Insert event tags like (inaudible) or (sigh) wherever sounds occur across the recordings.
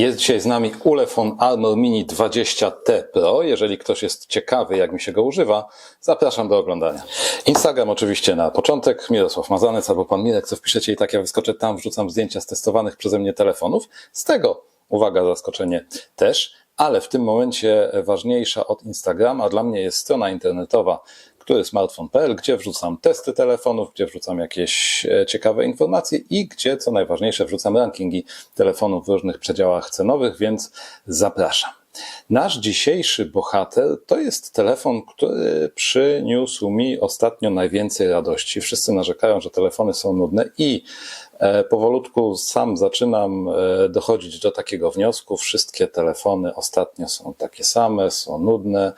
Jest dzisiaj z nami Ulefone Armor Mini 20T Pro. Jeżeli ktoś jest ciekawy, jak mi się go używa, zapraszam do oglądania. Instagram oczywiście na początek, Mirosław Mazanec albo pan Mirek, co wpiszecie i tak ja wyskoczę tam, wrzucam zdjęcia z testowanych przeze mnie telefonów. Z tego, uwaga, zaskoczenie też, ale w tym momencie ważniejsza od Instagrama dla mnie jest strona internetowa który smartphone.pl, gdzie wrzucam testy telefonów, gdzie wrzucam jakieś e, ciekawe informacje i gdzie, co najważniejsze, wrzucam rankingi telefonów w różnych przedziałach cenowych, więc zapraszam. Nasz dzisiejszy bohater to jest telefon, który przyniósł mi ostatnio najwięcej radości. Wszyscy narzekają, że telefony są nudne i e, powolutku sam zaczynam e, dochodzić do takiego wniosku. Wszystkie telefony ostatnio są takie same, są nudne,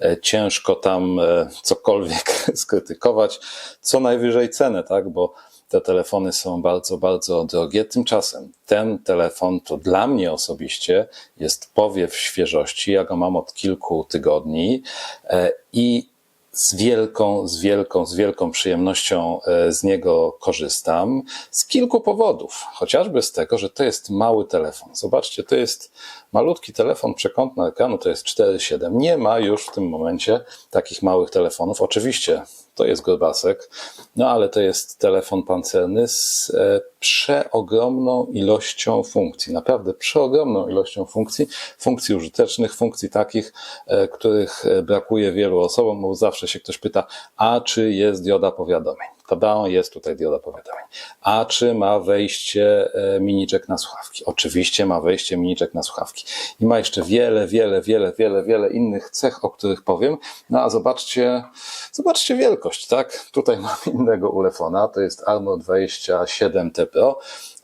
e, ciężko tam cokolwiek (laughs) skrytykować. Co najwyżej cenę, tak? Bo te telefony są bardzo, bardzo drogie. Tymczasem ten telefon to dla mnie osobiście jest powiew świeżości. Ja go mam od kilku tygodni e, i z wielką, z wielką, z wielką przyjemnością e, z niego korzystam z kilku powodów. Chociażby z tego, że to jest mały telefon. Zobaczcie, to jest malutki telefon przekątny ekranu, to jest 4,7. Nie ma już w tym momencie takich małych telefonów. Oczywiście to jest grubasek, no ale to jest telefon pancerny z e, przeogromną ilością funkcji, naprawdę przeogromną ilością funkcji, funkcji użytecznych, funkcji takich, e, których brakuje wielu osobom, bo zawsze się ktoś pyta, a czy jest dioda powiadomień? Tada, jest tutaj dioda powiadomień. A czy ma wejście e, miniczek na słuchawki? Oczywiście ma wejście miniczek na słuchawki. I ma jeszcze wiele, wiele, wiele, wiele, wiele innych cech, o których powiem. No a zobaczcie, zobaczcie wielkość, tak? Tutaj (laughs) mam innego ulefona, to jest Armor 27 T Pro,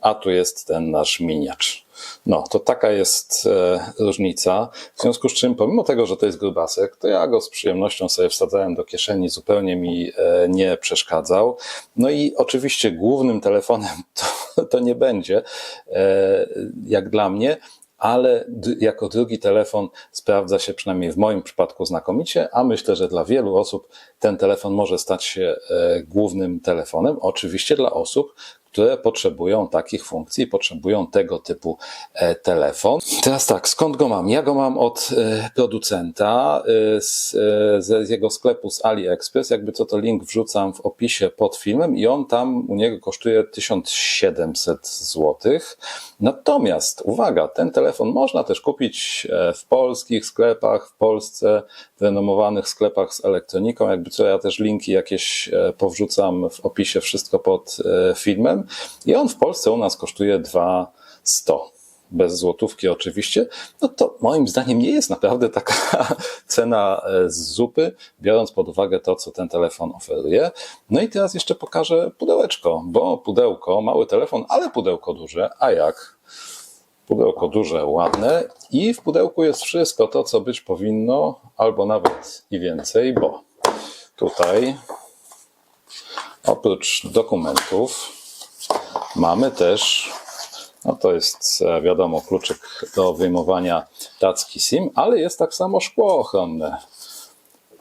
a tu jest ten nasz miniacz. No, to taka jest e, różnica. W związku z czym, pomimo tego, że to jest grubasek, to ja go z przyjemnością sobie wsadzałem do kieszeni, zupełnie mi e, nie przeszkadzał. No i oczywiście głównym telefonem (laughs) to, to nie będzie, e, jak dla mnie, ale jako drugi telefon sprawdza się przynajmniej w moim przypadku znakomicie, a myślę, że dla wielu osób ten telefon może stać się e, głównym telefonem. Oczywiście dla osób, które potrzebują takich funkcji, potrzebują tego typu e, telefon. Teraz tak, skąd go mam? Ja go mam od e, producenta e, z, z jego sklepu z AliExpress. Jakby co to link wrzucam w opisie pod filmem i on tam u niego kosztuje 1700 zł. Natomiast uwaga, ten telefon można też kupić w polskich sklepach, w Polsce, w renomowanych sklepach z elektroniką. Jakby co ja też linki jakieś powrzucam w opisie, wszystko pod filmem. I on w Polsce u nas kosztuje 2,100 bez złotówki oczywiście, no to moim zdaniem nie jest naprawdę taka (laughs) cena e, z zupy, biorąc pod uwagę to, co ten telefon oferuje. No i teraz jeszcze pokażę pudełeczko, bo pudełko, mały telefon, ale pudełko duże, a jak? Pudełko duże, ładne i w pudełku jest wszystko to, co być powinno, albo nawet i więcej, bo tutaj oprócz dokumentów Mamy też, no to jest e, wiadomo, kluczyk do wyjmowania tacki SIM, ale jest tak samo szkło ochronne.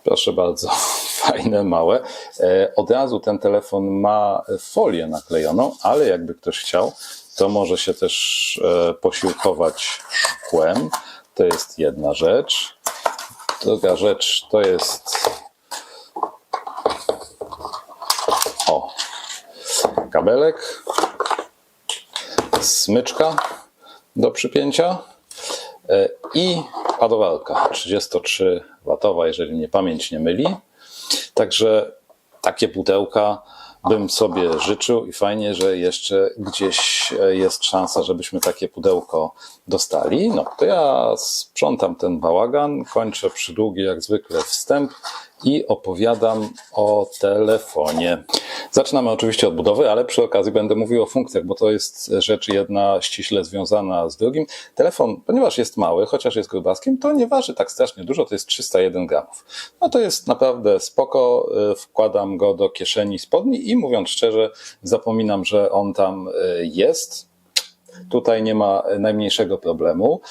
Proszę bardzo, (laughs) fajne, małe. E, od razu ten telefon ma folię naklejoną, ale jakby ktoś chciał, to może się też e, posiłkować szkłem. To jest jedna rzecz. Druga rzecz to jest o kabelek smyczka do przypięcia e, i ładowarka 33W, jeżeli mnie pamięć nie myli. Także takie pudełka bym sobie życzył i fajnie, że jeszcze gdzieś e, jest szansa, żebyśmy takie pudełko dostali. No to ja sprzątam ten bałagan, kończę przydługi jak zwykle wstęp i opowiadam o telefonie. Zaczynamy oczywiście od budowy, ale przy okazji będę mówił o funkcjach, bo to jest rzecz jedna ściśle związana z drugim. Telefon, ponieważ jest mały, chociaż jest grubaskiem, to nie waży tak strasznie dużo, to jest 301 gramów. No to jest naprawdę spoko, y, wkładam go do kieszeni spodni i mówiąc szczerze, zapominam, że on tam y, jest. Tutaj nie ma najmniejszego problemu.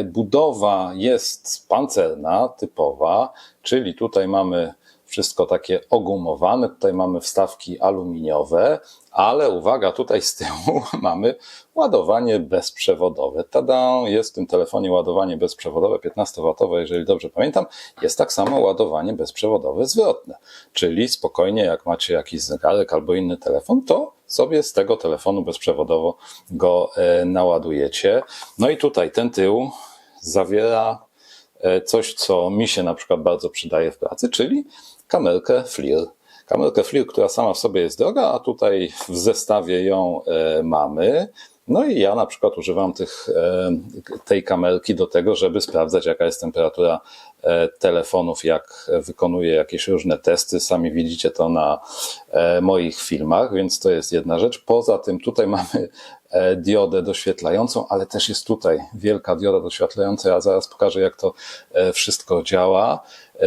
Y, budowa jest pancerna, typowa, czyli tutaj mamy wszystko takie ogumowane. Tutaj mamy wstawki aluminiowe, ale uwaga, tutaj z tyłu (laughs) mamy ładowanie bezprzewodowe. Tada, jest w tym telefonie ładowanie bezprzewodowe 15W, jeżeli dobrze pamiętam. Jest tak samo ładowanie bezprzewodowe zwrotne, czyli spokojnie, jak macie jakiś zegarek albo inny telefon, to sobie z tego telefonu bezprzewodowo go e, naładujecie. No i tutaj ten tył zawiera e, coś, co mi się na przykład bardzo przydaje w pracy, czyli kamerkę FLIR. Kamerkę FLIR, która sama w sobie jest droga, a tutaj w zestawie ją e, mamy. No i ja na przykład używam tych, tej kamerki do tego, żeby sprawdzać, jaka jest temperatura telefonów, jak wykonuję jakieś różne testy. Sami widzicie to na e, moich filmach, więc to jest jedna rzecz. Poza tym tutaj (laughs) mamy diodę doświetlającą, ale też jest tutaj wielka dioda doświetlająca. Ja zaraz pokażę, jak to wszystko działa.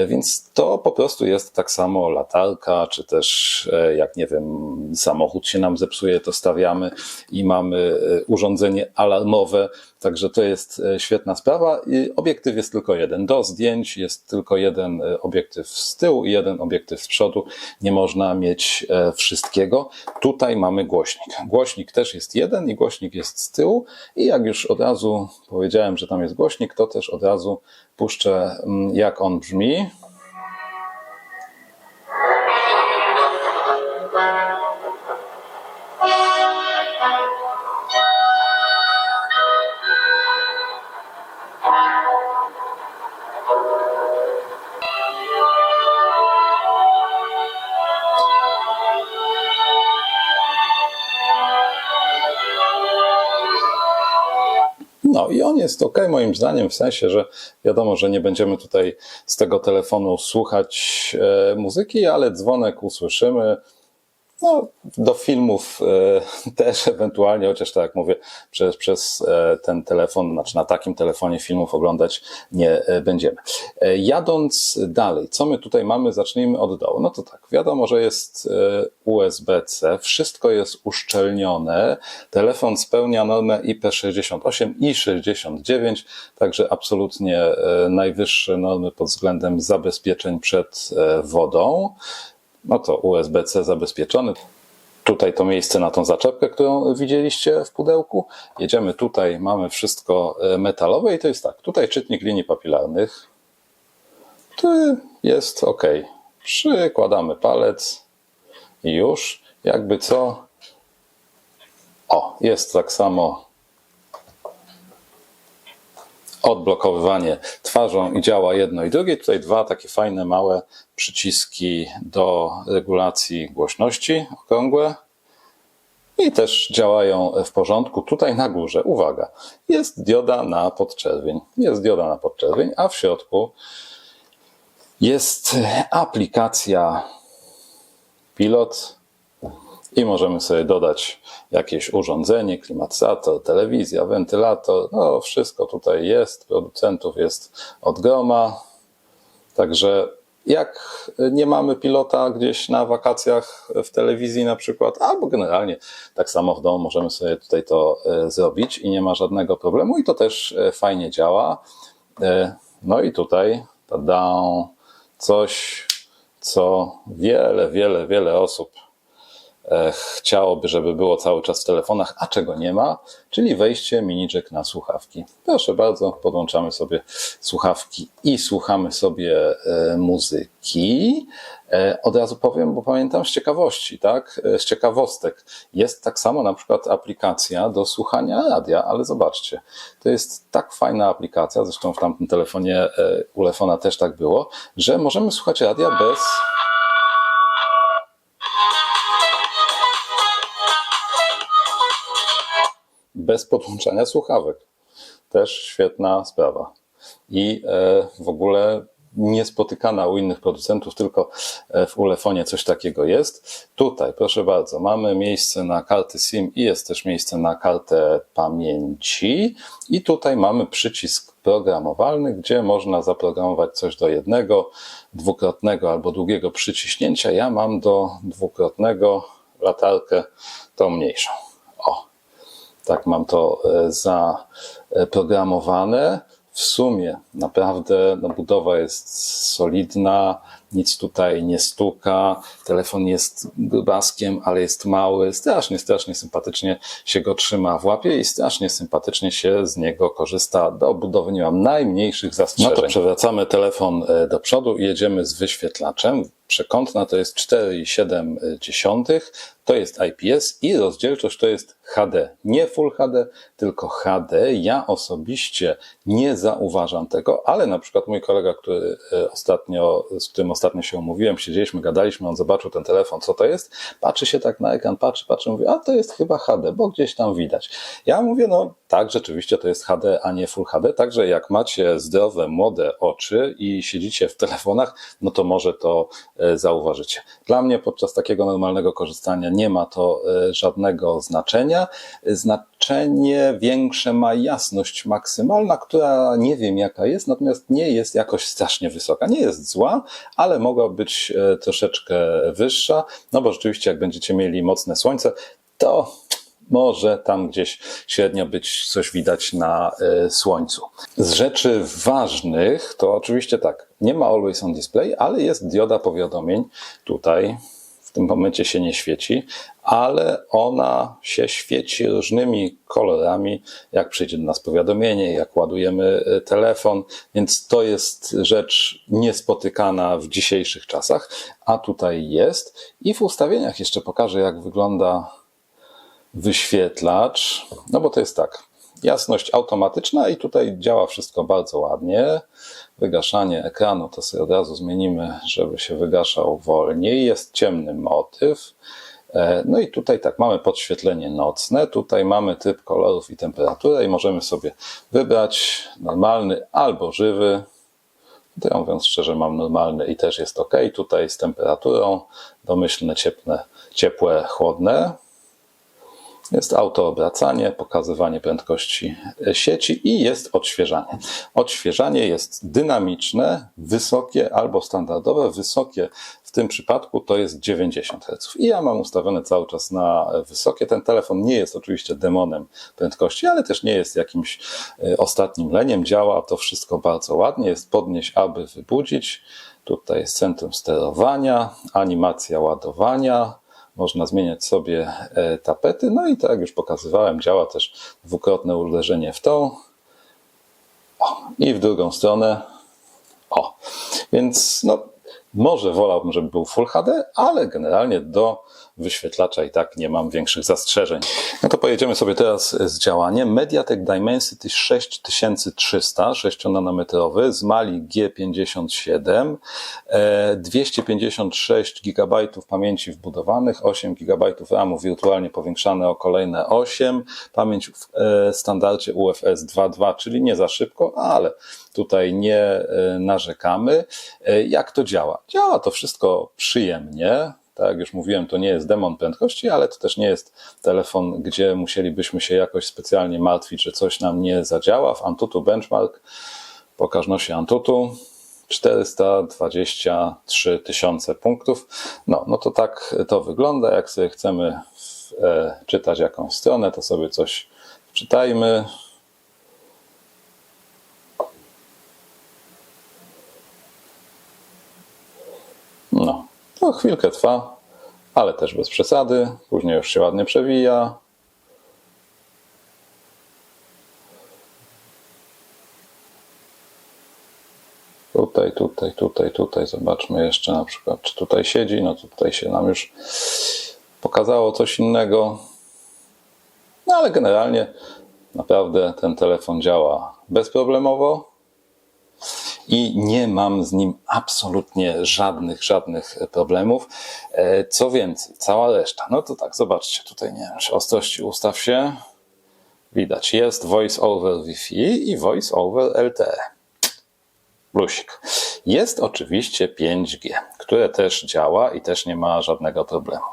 Więc to po prostu jest tak samo latarka, czy też jak nie wiem, samochód się nam zepsuje, to stawiamy i mamy urządzenie alarmowe. Także to jest świetna sprawa. I obiektyw jest tylko jeden. Do zdjęć jest tylko jeden obiektyw z tyłu i jeden obiektyw z przodu. Nie można mieć wszystkiego. Tutaj mamy głośnik. Głośnik też jest jeden i głośnik jest z tyłu. I jak już od razu powiedziałem, że tam jest głośnik, to też od razu puszczę, jak on brzmi. Jest ok, moim zdaniem, w sensie, że wiadomo, że nie będziemy tutaj z tego telefonu słuchać e, muzyki, ale dzwonek usłyszymy. No, do filmów e, (laughs) też ewentualnie, chociaż tak jak mówię, przez, przez e, ten telefon, znaczy na takim telefonie filmów oglądać nie e, będziemy. E, jadąc dalej, co my tutaj mamy? Zacznijmy od dołu. No to tak, wiadomo, że jest e, USB-C, wszystko jest uszczelnione, telefon spełnia normę IP68 i 69, także absolutnie najwyższe normy pod względem zabezpieczeń przed wodą no to USB-C zabezpieczony. Tutaj to miejsce na tą zaczepkę, którą widzieliście w pudełku. Jedziemy tutaj, mamy wszystko e, metalowe i to jest tak. Tutaj czytnik linii papilarnych. Tu jest ok. Przykładamy palec i już. Jakby co. O, jest tak samo odblokowywanie twarzą i działa jedno i drugie. Tutaj dwa takie fajne, małe przyciski do regulacji głośności okrągłe. I też działają w porządku. Tutaj na górze, uwaga, jest dioda na podczerwień. Jest dioda na podczerwień, a w środku jest aplikacja Pilot i możemy sobie dodać jakieś urządzenie, klimatyzator, telewizja, wentylator, no wszystko tutaj jest, producentów jest od groma. Także jak nie mamy pilota gdzieś na wakacjach w telewizji na przykład, albo generalnie tak samo w domu możemy sobie tutaj to e, zrobić i nie ma żadnego problemu i to też e, fajnie działa. E, no i tutaj tada, coś, co wiele, wiele, wiele osób chciałoby, żeby było cały czas w telefonach, a czego nie ma, czyli wejście mini jack na słuchawki. Proszę bardzo, podłączamy sobie słuchawki i słuchamy sobie e, muzyki. E, od razu powiem, bo pamiętam z ciekawości, tak? Z ciekawostek. Jest tak samo na przykład aplikacja do słuchania radia, ale zobaczcie, to jest tak fajna aplikacja, zresztą w tamtym telefonie u Lefona też tak było, że możemy słuchać radia bez bez podłączania słuchawek. Też świetna sprawa. I e, w ogóle niespotykana u innych producentów, tylko e, w Ulefonie coś takiego jest. Tutaj, proszę bardzo, mamy miejsce na karty SIM i jest też miejsce na kartę pamięci. I tutaj mamy przycisk programowalny, gdzie można zaprogramować coś do jednego, dwukrotnego albo długiego przyciśnięcia. Ja mam do dwukrotnego latarkę, tą mniejszą. Tak mam to e, zaprogramowane. W sumie naprawdę no, budowa jest solidna, nic tutaj nie stuka, telefon jest grubaskiem, ale jest mały, strasznie, strasznie sympatycznie się go trzyma w łapie i strasznie sympatycznie się z niego korzysta. Do obudowy nie mam najmniejszych zastrzeżeń. No to przewracamy telefon e, do przodu i jedziemy z wyświetlaczem. Przekątna to jest 4,7, to jest IPS i rozdzielczość to jest HD. Nie Full HD, tylko HD. Ja osobiście nie zauważam tego, ale na przykład mój kolega, który e, ostatnio, z którym ostatnio się umówiłem, siedzieliśmy, gadaliśmy, on zobaczył ten telefon, co to jest, patrzy się tak na ekran, patrzy, patrzy, mówi, a to jest chyba HD, bo gdzieś tam widać. Ja mówię, no tak, rzeczywiście to jest HD, a nie Full HD, także jak macie zdrowe, młode oczy i siedzicie w telefonach, no to może to e, zauważycie. Dla mnie podczas takiego normalnego korzystania nie ma to e, żadnego znaczenia. Znaczenie większe ma jasność maksymalna, która nie wiem jaka jest, natomiast nie jest jakoś strasznie wysoka. Nie jest zła, ale mogła być e, troszeczkę wyższa, no bo rzeczywiście jak będziecie mieli mocne słońce, to może tam gdzieś średnio być coś widać na y, słońcu. Z rzeczy ważnych to oczywiście tak, nie ma Always on Display, ale jest dioda powiadomień tutaj. W tym momencie się nie świeci, ale ona się świeci różnymi kolorami, jak przyjdzie do nas powiadomienie, jak ładujemy y, telefon, więc to jest rzecz niespotykana w dzisiejszych czasach, a tutaj jest. I w ustawieniach jeszcze pokażę, jak wygląda wyświetlacz, no bo to jest tak, jasność automatyczna i tutaj działa wszystko bardzo ładnie. Wygaszanie ekranu to sobie od razu zmienimy, żeby się wygaszał wolniej. Jest ciemny motyw. E, no i tutaj tak, mamy podświetlenie nocne, tutaj mamy typ kolorów i temperaturę i możemy sobie wybrać normalny albo żywy. Ja mówiąc szczerze mam normalny i też jest ok. Tutaj z temperaturą domyślne, ciepłe, ciepłe chłodne. Jest autoobracanie, pokazywanie prędkości sieci i jest odświeżanie. Odświeżanie jest dynamiczne, wysokie albo standardowe. Wysokie w tym przypadku to jest 90 Hz. I ja mam ustawione cały czas na wysokie. Ten telefon nie jest oczywiście demonem prędkości, ale też nie jest jakimś e, ostatnim leniem. Działa to wszystko bardzo ładnie. Jest podnieść, aby wybudzić. Tutaj jest centrum sterowania, animacja ładowania, można zmieniać sobie e, tapety. No i tak jak już pokazywałem, działa też dwukrotne uderzenie w tą o, i w drugą stronę. O, więc no, może wolałbym, żeby był Full HD, ale generalnie do wyświetlacza i tak nie mam większych zastrzeżeń. No to pojedziemy sobie teraz z działaniem. Mediatek Dimensity 6300, 6-nanometrowy z Mali G57, 256 GB pamięci wbudowanych, 8 GB RAMu wirtualnie powiększane o kolejne 8, pamięć w e, standardzie UFS 2.2, czyli nie za szybko, ale tutaj nie e, narzekamy. E, jak to działa? Działa to wszystko przyjemnie. Tak jak już mówiłem, to nie jest demon prędkości, ale to też nie jest telefon, gdzie musielibyśmy się jakoś specjalnie martwić, że coś nam nie zadziała. W Antutu Benchmark, pokaż nosie Antutu, 423 tysiące punktów. No, no to tak to wygląda. Jak sobie chcemy e, czytać jakąś stronę, to sobie coś czytajmy. No, chwilkę trwa, ale też bez przesady. Później już się ładnie przewija. Tutaj, tutaj, tutaj, tutaj. Zobaczmy jeszcze na przykład, czy tutaj siedzi. No tutaj się nam już pokazało coś innego. No ale generalnie naprawdę ten telefon działa bezproblemowo i nie mam z nim absolutnie żadnych, żadnych problemów. E, co więcej, cała reszta, no to tak, zobaczcie, tutaj nie wiem, ostrości ustaw się. Widać, jest voice over Wi-Fi i voice over LTE. Plusik. Jest oczywiście 5G, które też działa i też nie ma żadnego problemu.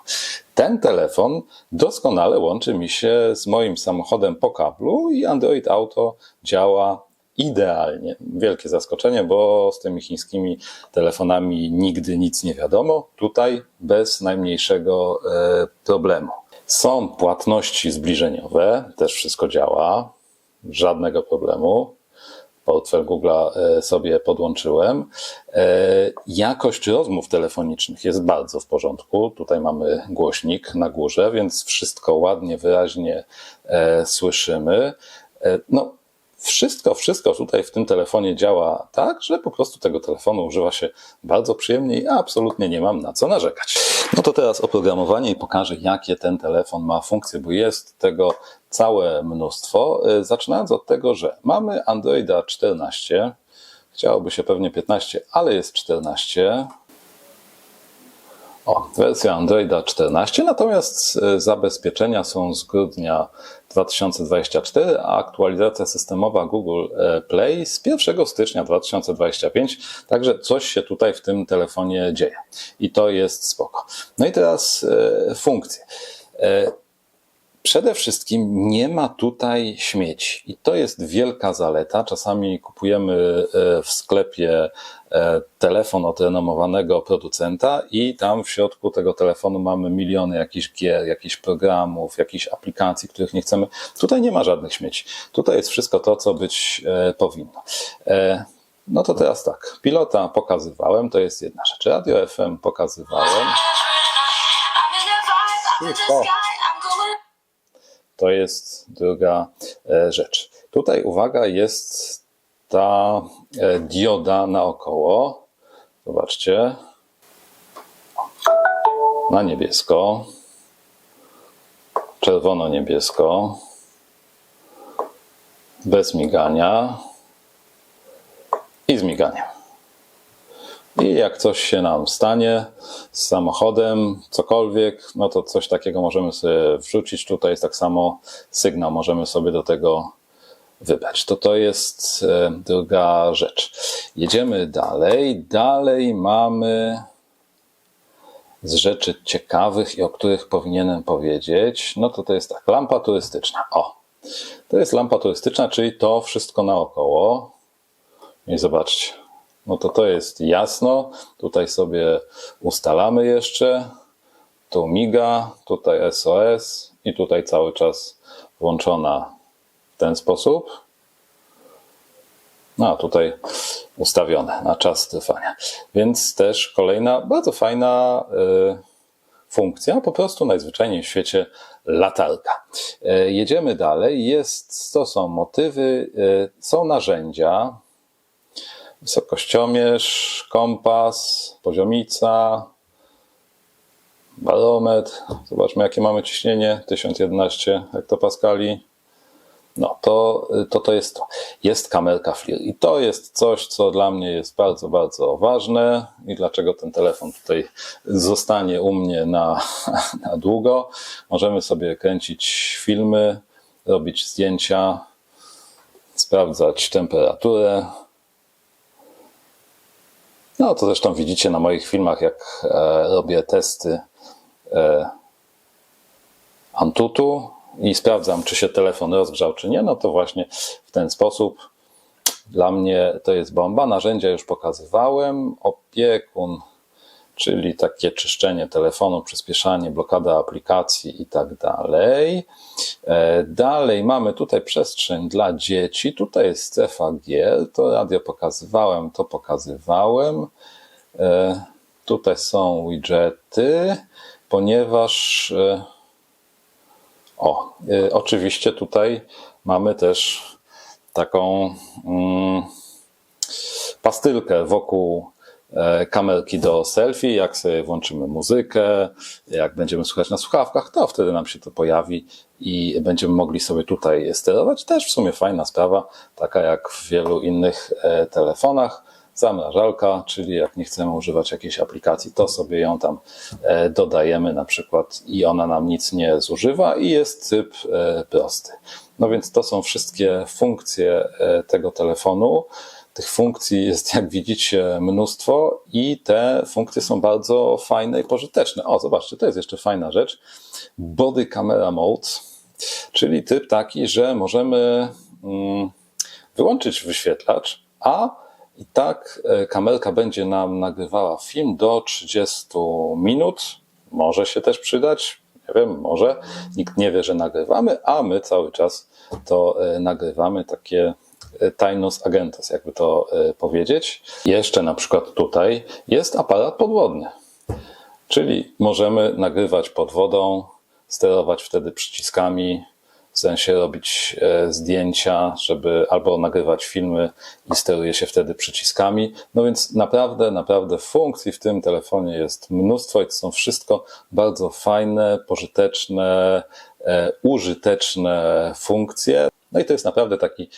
Ten telefon doskonale łączy mi się z moim samochodem po kablu i Android Auto działa idealnie. Wielkie zaskoczenie, bo z tymi chińskimi telefonami nigdy nic nie wiadomo. Tutaj bez najmniejszego e, problemu. Są płatności zbliżeniowe, też wszystko działa, żadnego problemu. portfel Google'a e, sobie podłączyłem. E, jakość rozmów telefonicznych jest bardzo w porządku. Tutaj mamy głośnik na górze, więc wszystko ładnie, wyraźnie słyszymy. No, wszystko, wszystko tutaj w tym telefonie działa tak, że po prostu tego telefonu używa się bardzo przyjemnie i absolutnie nie mam na co narzekać. No to teraz oprogramowanie i pokażę, jakie ten telefon ma funkcje, bo jest tego całe mnóstwo. Y, zaczynając od tego, że mamy Androida 14, chciałoby się pewnie 15, ale jest 14. O, wersja Androida 14, natomiast e, zabezpieczenia są z grudnia 2024, a aktualizacja systemowa Google e, Play z 1 stycznia 2025. Także coś się tutaj w tym telefonie dzieje i to jest spoko. No i teraz e, funkcje. Przede wszystkim nie ma tutaj śmieci i to jest wielka zaleta. Czasami kupujemy e, w sklepie e, telefon od renomowanego producenta i tam w środku tego telefonu mamy miliony jakichś gier, jakichś programów, jakichś aplikacji, których nie chcemy. Tutaj nie ma żadnych śmieci. Tutaj jest wszystko to, co być e, powinno. No to teraz tak, pilota pokazywałem, to jest jedna rzecz. Radio FM pokazywałem. Cicho. To jest druga e, rzecz. Tutaj uwaga, jest ta e, dioda naokoło. Zobaczcie. Na niebiesko. Czerwono-niebiesko. Bez migania. I z miganiem. I jak coś się nam stanie z samochodem, cokolwiek, no to coś takiego możemy sobie wrzucić. Tutaj jest tak samo sygnał, możemy sobie do tego wybrać. To to jest e, druga rzecz. Jedziemy dalej. Dalej mamy z rzeczy ciekawych i o których powinienem powiedzieć. No to to jest tak, lampa turystyczna. O, to jest lampa turystyczna, czyli to wszystko naokoło. I zobaczcie, no to to jest jasno. Tutaj sobie ustalamy jeszcze. Tu miga, tutaj SOS i tutaj cały czas włączona w ten sposób. No a tutaj ustawione na czas trwania. Więc też kolejna bardzo fajna y, funkcja, po prostu najzwyczajniej w świecie latarka. Y, jedziemy dalej. Jest, to są motywy, y, są narzędzia, wysokościomierz, kompas, poziomica, barometr. Zobaczmy, jakie mamy ciśnienie. 1011 hektopaskali. No, to, to to jest to. Jest kamerka FLIR i to jest coś, co dla mnie jest bardzo, bardzo ważne i dlaczego ten telefon tutaj zostanie u mnie na, (laughs) na długo. Możemy sobie kręcić filmy, robić zdjęcia, sprawdzać temperaturę, no to zresztą widzicie na moich filmach, jak e, robię testy e, Antutu i sprawdzam, czy się telefon rozgrzał, czy nie. No to właśnie w ten sposób dla mnie to jest bomba. Narzędzia już pokazywałem. Opiekun czyli takie czyszczenie telefonu, przyspieszanie, blokada aplikacji i tak dalej. E, dalej mamy tutaj przestrzeń dla dzieci. Tutaj jest gier. To radio pokazywałem, to pokazywałem. E, tutaj są widgety, ponieważ e, o, oczywiście tutaj mamy też taką mm, pastylkę wokół kamerki do selfie, jak sobie włączymy muzykę, jak będziemy słuchać na słuchawkach, to wtedy nam się to pojawi i będziemy mogli sobie tutaj sterować. Też w sumie fajna sprawa, taka jak w wielu innych e, telefonach. Zamrażalka, czyli jak nie chcemy używać jakiejś aplikacji, to sobie ją tam e, dodajemy na przykład i ona nam nic nie zużywa i jest typ prosty. No więc to są wszystkie funkcje tego telefonu. Tych funkcji jest, jak widzicie, mnóstwo i te funkcje są bardzo fajne i pożyteczne. O, zobaczcie, to jest jeszcze fajna rzecz. Body Camera Mode, czyli typ taki, że możemy mm, wyłączyć wyświetlacz, a i tak e, kamerka będzie nam nagrywała film do 30 minut. Może się też przydać, nie wiem, może. Nikt nie wie, że nagrywamy, a my cały czas to e, nagrywamy takie tajnos agentos, jakby to e, powiedzieć. Jeszcze na przykład tutaj jest aparat podwodny, czyli możemy nagrywać pod wodą, sterować wtedy przyciskami, w sensie robić e, zdjęcia, żeby albo nagrywać filmy i steruje się wtedy przyciskami. No więc naprawdę, naprawdę funkcji w tym telefonie jest mnóstwo i to są wszystko bardzo fajne, pożyteczne, e, użyteczne funkcje. No i to jest naprawdę taki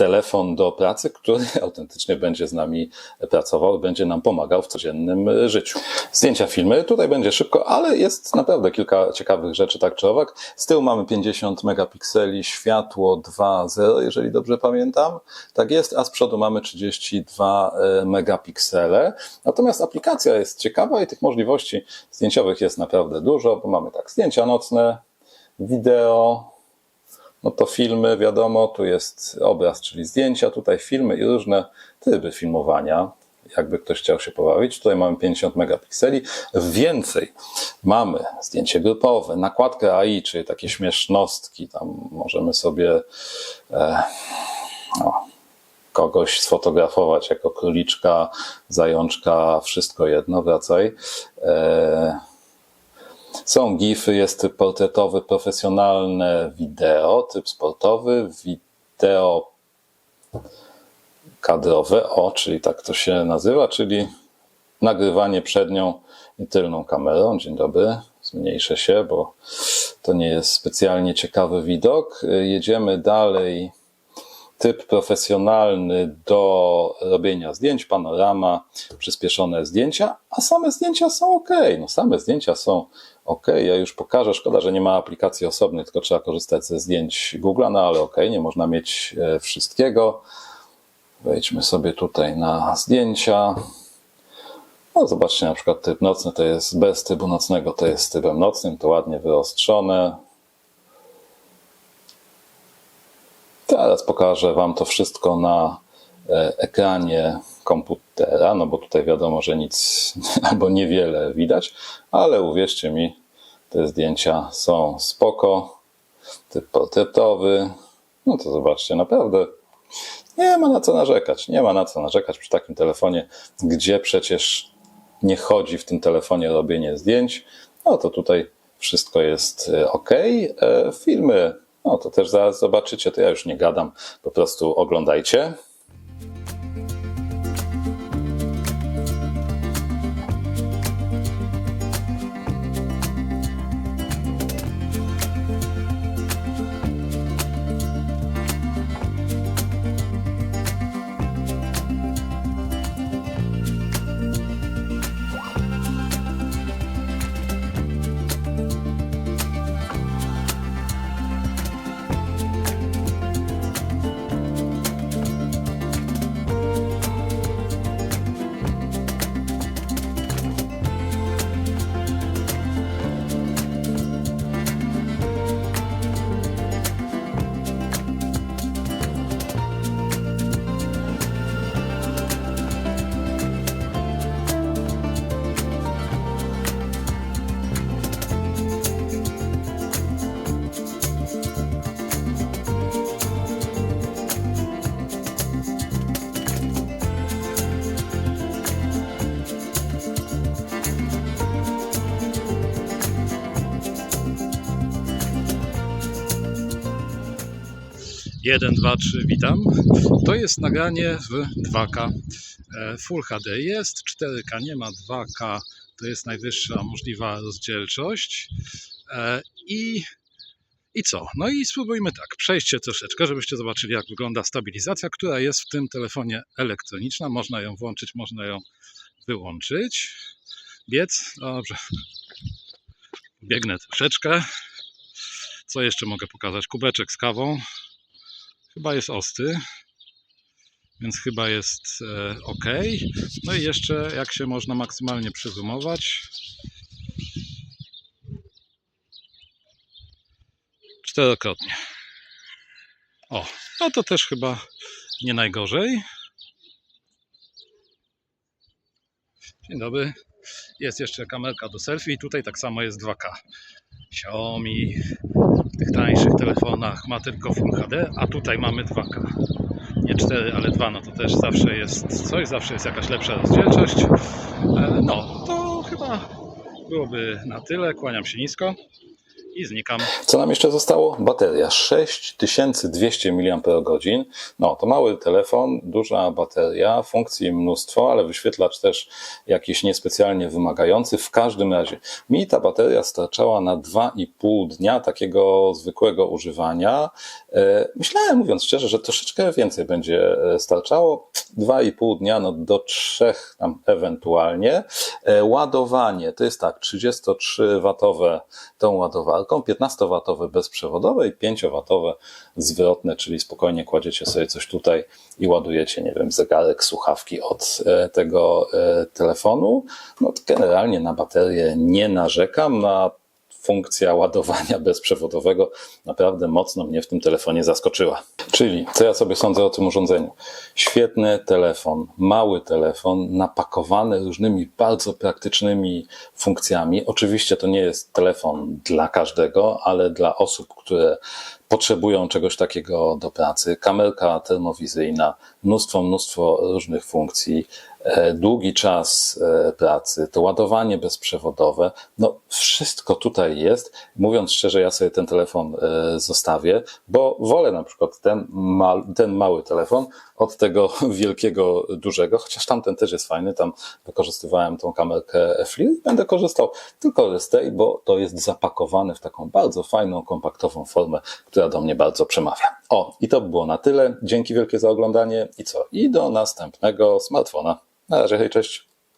telefon do pracy, który (laughs) autentycznie będzie z nami pracował, będzie nam pomagał w codziennym życiu. Zdjęcia, filmy, tutaj będzie szybko, ale jest naprawdę kilka ciekawych rzeczy tak czy owak. Z tyłu mamy 50 megapikseli, światło 2.0, jeżeli dobrze pamiętam. Tak jest, a z przodu mamy 32 megapiksele. Natomiast aplikacja jest ciekawa i tych możliwości zdjęciowych jest naprawdę dużo, bo mamy tak zdjęcia nocne, wideo, no to filmy, wiadomo, tu jest obraz, czyli zdjęcia, tutaj filmy i różne tryby filmowania, jakby ktoś chciał się pobawić. Tutaj mamy 50 megapikseli. Więcej mamy zdjęcie grupowe, nakładkę AI, czyli takie śmiesznostki, tam możemy sobie e, no, kogoś sfotografować jako króliczka, zajączka, wszystko jedno, wracaj. E, są GIFy, jest typ portretowy, profesjonalne wideo, typ sportowy, wideo kadrowe, o, czyli tak to się nazywa, czyli nagrywanie przednią i tylną kamerą. Dzień dobry, zmniejszę się, bo to nie jest specjalnie ciekawy widok. Jedziemy dalej. Typ profesjonalny do robienia zdjęć, panorama, przyspieszone zdjęcia, a same zdjęcia są ok. No, same zdjęcia są ok. Ja już pokażę. Szkoda, że nie ma aplikacji osobnej, tylko trzeba korzystać ze zdjęć Google'a, no ale ok, nie można mieć e, wszystkiego. Wejdźmy sobie tutaj na zdjęcia. No, zobaczcie, na przykład typ nocny to jest bez trybu nocnego, to jest trybem nocnym, to ładnie wyostrzone. Teraz pokażę Wam to wszystko na e, ekranie komputera, no bo tutaj wiadomo, że nic (laughs) albo niewiele widać, ale uwierzcie mi, te zdjęcia są spoko. Typ portretowy, no to zobaczcie, naprawdę nie ma na co narzekać. Nie ma na co narzekać przy takim telefonie, gdzie przecież nie chodzi w tym telefonie robienie zdjęć. No to tutaj wszystko jest ok. Filmy, no to też zaraz zobaczycie, to ja już nie gadam, po prostu oglądajcie. Jeden, dwa, trzy, witam. To jest nagranie w 2K. E, Full HD jest, 4K nie ma, 2K to jest najwyższa możliwa rozdzielczość. E, I, I co? No i spróbujmy tak, przejście troszeczkę, żebyście zobaczyli jak wygląda stabilizacja, która jest w tym telefonie elektroniczna. Można ją włączyć, można ją wyłączyć. Biec, dobrze. Biegnę troszeczkę. Co jeszcze mogę pokazać? Kubeczek z kawą. Chyba jest ostry, więc chyba jest e, ok. No i jeszcze jak się można maksymalnie przyzoomować. Czterokrotnie. O, no to też chyba nie najgorzej. Dzień dobry. Jest jeszcze kamerka do selfie i tutaj tak samo jest 2K. Xiaomi w tych tańszych telefonach ma tylko Full HD, a tutaj mamy 2K. nie 4, ale 2, no to też zawsze jest coś, zawsze jest jakaś lepsza rozdzielczość. E, No, to chyba byłoby na tyle. Kłaniam się nisko i znikam. Co nam jeszcze zostało? Bateria 6200 mAh. No to mały telefon, duża bateria, funkcji mnóstwo, ale wyświetlacz też jakiś niespecjalnie wymagający. W każdym razie mi ta bateria starczała na 2,5 dnia takiego zwykłego używania. E, Myślałem, mówiąc szczerze, że troszeczkę więcej będzie e, starczało. 2,5 dnia, no do 3 tam ewentualnie. E, Ładowanie to jest tak, 33W tą ładowarką, 15W bezprzewodowe i 5W zwrotne, czyli spokojnie kładziecie sobie coś tutaj i ładujecie, nie wiem, zegarek, słuchawki od e, tego e, telefonu. No generalnie na baterię nie narzekam, na funkcja ładowania (laughs) bezprzewodowego naprawdę mocno mnie w tym telefonie zaskoczyła. Czyli, co ja sobie sądzę o tym urządzeniu? Świetny telefon, mały telefon, napakowany różnymi bardzo praktycznymi funkcjami. Oczywiście to nie jest telefon dla każdego, ale dla osób, które potrzebują czegoś takiego do pracy. Kamerka termowizyjna, mnóstwo, mnóstwo różnych funkcji, długi czas e, pracy, to ładowanie bezprzewodowe, no wszystko tutaj jest. Mówiąc szczerze, ja sobie ten telefon e, zostawię, bo wolę na przykład ten, ma, ten mały telefon od tego (laughs) wielkiego, dużego, chociaż tamten też jest fajny, tam wykorzystywałem tą kamerkę FLIR i będę korzystał tylko z tej, bo to jest zapakowane w taką bardzo fajną, kompaktową formę, która do mnie bardzo przemawia. O, i to by było na tyle. Dzięki wielkie za oglądanie i co? I do następnego smartfona. Na razie, hej, cześć.